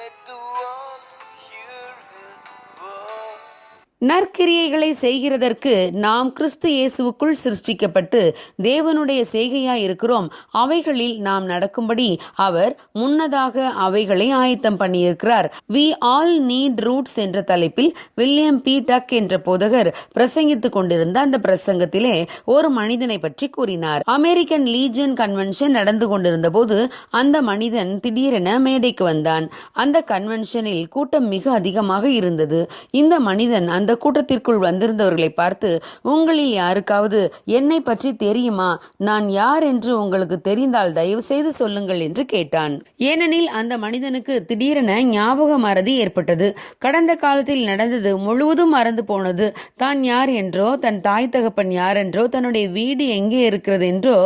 let the world நற்கிரியைகளை செய்கிறதற்கு நாம் கிறிஸ்து இயேசுவுக்குள் சிருஷ்டிக்கப்பட்டு தேவனுடைய செய்கையாய் இருக்கிறோம். அவைகளில் நாம் நடக்கும்படி அவர் முன்னதாக அவைகளை ஆயத்தம் பண்ணியிருக்கிறார். வி ஆல் நீட் ரூட்ஸ் என்ற தலைப்பில் வில்லியம் பி. டக் என்ற போதகர் பிரசங்கித்துக் கொண்டிருந்த அந்த பிரசங்கத்திலே ஒரு மனிதனை பற்றி கூறினார். அமெரிக்கன் லீஜன் கன்வென்ஷன் நடந்து கொண்டிருந்த போது அந்த மனிதன் திடீரென மேடைக்கு வந்தான். அந்த கன்வென்ஷனில் கூட்டம் மிக அதிகமாக இருந்தது. இந்த மனிதன் அந்த கூட்டத்திற்குள் வந்திருந்தவர்களை பார்த்து உங்களில் யாருக்காவது என்னை பற்றி தெரியுமா? நான் யார் என்று உங்களுக்கு தெரிந்தால் தயவு செய்து சொல்லுங்கள் என்று கேட்டான். ஏனெனில் அந்த மனிதனுக்கு திடீரென ஞாபக மறதி ஏற்பட்டது. கடந்த காலத்தில் நடந்தது முழுவதும் மறந்து போனது. தான் யார் என்றோ தன் தாய் தகப்பன் யார் என்றோ தன்னுடைய வீடு எங்கே இருக்கிறது என்றோ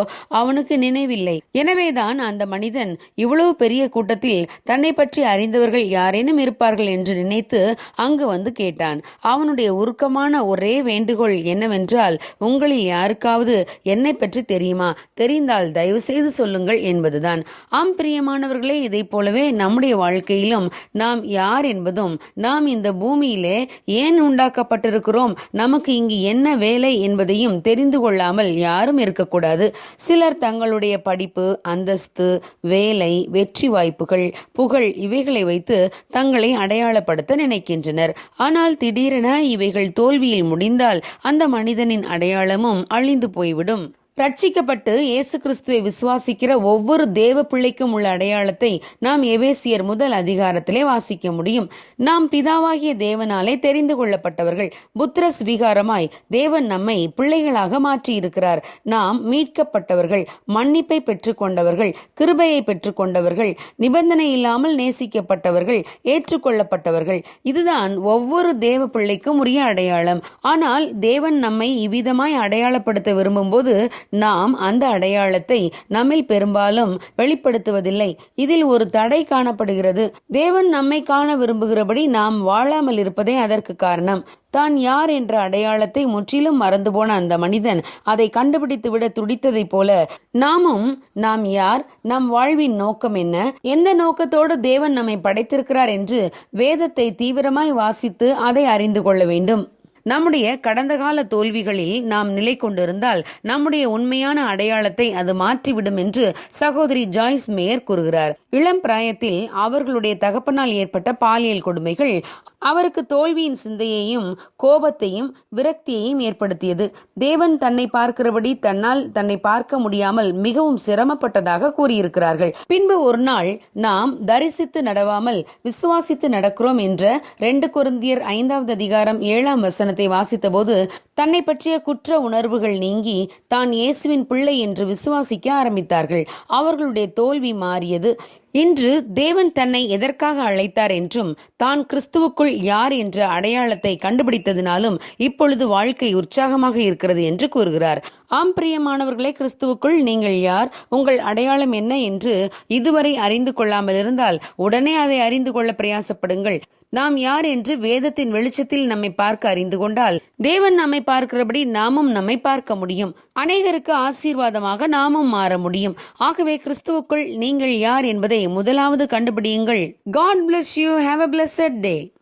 அவனுக்கு நினைவில்லை. எனவேதான் அந்த மனிதன் இவ்வளவு பெரிய கூட்டத்தில் தன்னை பற்றி அறிந்தவர்கள் யாரேனும் இருப்பார்கள் என்று நினைத்து அங்கு வந்து கேட்டான். அவனுடைய உருக்கமான ஒரே வேண்டுகோள் என்னவென்றால் உங்களில் யாருக்காவது என்னை பற்றி தெரியுமா? தெரிந்தால் தயவு செய்து சொல்லுங்கள் என்பதுதான். ஆம் பிரியமானவர்களே இதை போலவே நம்முடைய வாழ்க்கையிலும் நாம் யார் என்பதும் நாம் இந்த பூமியிலே ஏன் உண்டாக்கப்பட்டிருக்கிறோம்? நமக்கு இங்கு என்ன வேலை என்பதையும் தெரிந்து கொள்ளாமல் யாரும் இருக்கக்கூடாது. சிலர் தங்களுடைய படிப்பு அந்தஸ்து வேலை வெற்றி வாய்ப்புகள் புகழ் இவைகளை வைத்து தங்களை அடையாளப்படுத்த நினைக்கின்றனர். ஆனால் திடீரென இவைகள் தோல்வியில் முடிந்தால் அந்த மனிதனின் அடையாளமும் அழிந்து போய்விடும். ரட்சிக்கப்பட்டு இயேசு கிறிஸ்துவை விசுவாசிக்கிற ஒவ்வொரு தேவ பிள்ளைக்கும் உள்ள அடையாளத்தை நாம் எபேசியர் முதல் அதிகாரத்திலே வாசிக்க முடியும். நாம் பிதாவாகிய தேவனாலே தெரிந்து கொள்ளப்பட்டவர்கள் புத்திர ஸ்வீகாரமாய் தேவன் நம்மை பிள்ளைகளாக மாற்றி இருக்கிறார் நாம் மீட்கப்பட்டவர்கள் மன்னிப்பை பெற்றுக்கொண்டவர்கள் கிருபையை பெற்றுக்கொண்டவர்கள் நிபந்தனை இல்லாமல் நேசிக்கப்பட்டவர்கள் ஏற்றுக்கொள்ளப்பட்டவர்கள். இதுதான் ஒவ்வொரு தேவ பிள்ளைக்கும் உரிய அடையாளம். ஆனால் தேவன் நம்மை இவ்விதமாய் அடையாளப்படுத்த விரும்பும்போது நாம் அந்த அடையாளத்தை நம்மில் பெரும்பாலும் வெளிப்படுத்துவதில்லை. இதில் ஒரு தடை காணப்படுகிறது. தேவன் நம்மை காண விரும்புகிறபடி நாம் வாழாமல் இருப்பதே அதற்கு காரணம். தான் யார் என்ற அடையாளத்தை முற்றிலும் மறந்து போன அந்த மனிதன் அதை கண்டுபிடித்து விட துடித்ததைப் போல நாமும் நாம் யார் நம் வாழ்வின் நோக்கம் என்ன எந்த நோக்கத்தோடு தேவன் நம்மை படைத்திருக்கிறார் என்று வேதத்தை தீவிரமாய் வாசித்து அதை அறிந்து கொள்ள வேண்டும். நம்முடைய கடந்த கால தோல்விகளில் நாம் நிலை கொண்டிருந்தால் நம்முடைய உண்மையான அடையாளத்தை அது மாற்றிவிடும் என்று சகோதரி ஜாய்ஸ் மேயர் கூறுகிறார். இளம் பிராயத்தில் அவர்களுடைய தகப்பனால் ஏற்பட்ட பாலியல் கொடுமைகள் அவருக்கு தோல்வியின் சிந்தையையும் கோபத்தையும் விரக்தியையும் ஏற்படுத்தியது. தேவன் தன்னை பார்க்கிறபடி தன்னால் தன்னை பார்க்க முடியாமல் மிகவும் சிரமப்பட்டதாக கூறியிருக்கிறார்கள். பின்பு ஒரு நாள் நாம் தரிசித்து நடவாமல் விசுவாசித்து நடக்கிறோம் என்ற ரெண்டு குருந்தியர் ஐந்தாவது அதிகாரம் ஏழாம் வசனத்தை வாசித்தபோது தன்னை பற்றிய குற்ற உணர்வுகள் நீங்கி தான் இயேசுவின் பிள்ளை என்று விசுவாசிக்க ஆரம்பித்தார்கள். அவர்களுடைய தோல்வி மாறியது. இன்று தேவன் தன்னை எதற்காக அழைத்தார் என்றும் தான் கிறிஸ்துவுக்குள் யார் என்ற அடையாளத்தை கண்டுபிடித்ததினாலும் இப்பொழுது வாழ்க்கை உற்சாகமாக இருக்கிறது என்று கூறுகிறார். ஆம் பிரியமானவர்களே கிறிஸ்துவுக்குள் நீங்கள் யார்? உங்கள் அடையாளம் என்ன என்று இதுவரை அறிந்து கொள்ளாமல் இருந்தால் உடனே அதை அறிந்து கொள்ள பிரயாசப்படுங்கள். நாம் யார் என்று வேதத்தின் வெளிச்சத்தில் நம்மை பார்க்க அறிந்து கொண்டால் தேவன் நம்மை பார்க்கிறபடி நாமும் நம்மை பார்க்க முடியும். அநேகருக்கு ஆசீர்வாதமாக நாமும் மாற முடியும். ஆகவே கிறிஸ்துவுக்குள் நீங்கள் யார் என்பதை முதலாவது கண்டுபிடியுங்கள். God bless you have a blessed day